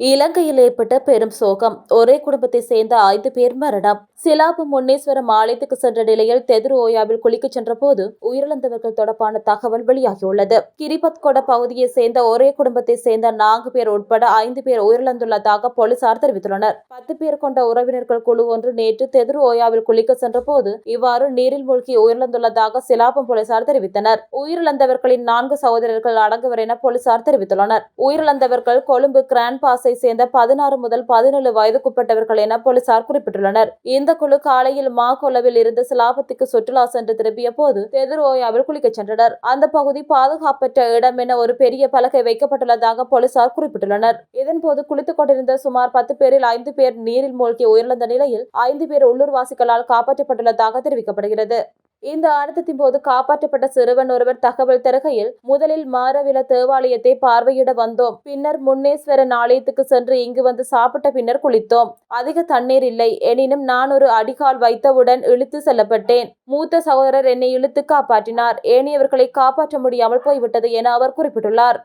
இலங்கையில் ஏற்பட்ட பெரும் சோகம். ஒரே குடும்பத்தை சேர்ந்த ஐந்து பேர் மரணம். சிலாபு முன்னேஸ்வரம் ஆலயத்துக்கு சென்ற நிலையில் தெதுரு ஓயாவில் குளிக்கச் சென்றபோது உயிரிழந்தவர்கள் தொடர்பான தகவல் வெளியாகியுள்ளது. கிரிபத்கொட பகுதியை சேர்ந்த ஒரே குடும்பத்தை சேர்ந்த நான்கு பேர் உட்பட ஐந்து பேர் உயிரிழந்துள்ளதாக போலீசார் தெரிவித்துள்ளனர். பத்து பேர் கொண்ட உறவினர்கள் குழு ஒன்று நேற்று தெதுரு ஓயாவில் குளிக்க சென்றபோது இவ்வாறு நீரில் மூழ்கி உயிரிழந்துள்ளதாக சிலாபம் போலீசார் தெரிவித்தனர். உயிரிழந்தவர்களின் நான்கு சகோதரர்கள் அடங்குவர் என போலீசார் தெரிவித்துள்ளனர். உயிரிழந்தவர்கள் கொழும்பு கிராண்ட் பாஸ் சேர்ந்த பதினாறு முதல் பதினேழு வயதுக்குட்பட்டவர்கள் என போலீசார் குறிப்பிட்டுள்ளனர். இந்த குழு காலையில் மாகொலவில் இருந்து சிலாபத்துக்கு சுற்றுலா சென்று திரும்பிய போது தெதிர் ஓயாவில் குளிக்கச் சென்றனர். அந்த பகுதி பாதுகாப்பற்ற இடம் என ஒரு பெரிய பலகை வைக்கப்பட்டுள்ளதாக போலீசார் குறிப்பிட்டுள்ளனர். இதன்போது குளித்துக் கொண்டிருந்த சுமார் பத்து பேரில் ஐந்து பேர் நீரில் மூழ்கி உயிரிழந்த நிலையில் ஐந்து பேர் உள்ளூர்வாசிகளால் காப்பாற்றப்பட்டுள்ளதாக தெரிவிக்கப்படுகிறது. இந்த அழுத்தத்தின் போது காப்பாற்றப்பட்ட சிறுவன் ஒருவர் தகவல் தருகையில் முதலில் மாரவில தேவாலயத்தை பார்வையிட வந்தோம். பின்னர் முன்னேஸ்வரன் ஆலயத்துக்கு சென்று இங்கு வந்து சாப்பிட்ட பின்னர் குளித்தோம். அதிக தண்ணீர் இல்லை. எனினும் நான் ஒரு அடிகால் வைத்தவுடன் இழுத்து செல்லப்பட்டேன். மூத்த சகோதரர் என்னை இழுத்து காப்பாற்றினார். ஏனையவர்களை காப்பாற்ற முடியாமல் போய்விட்டது என அவர் குறிப்பிட்டுள்ளார்.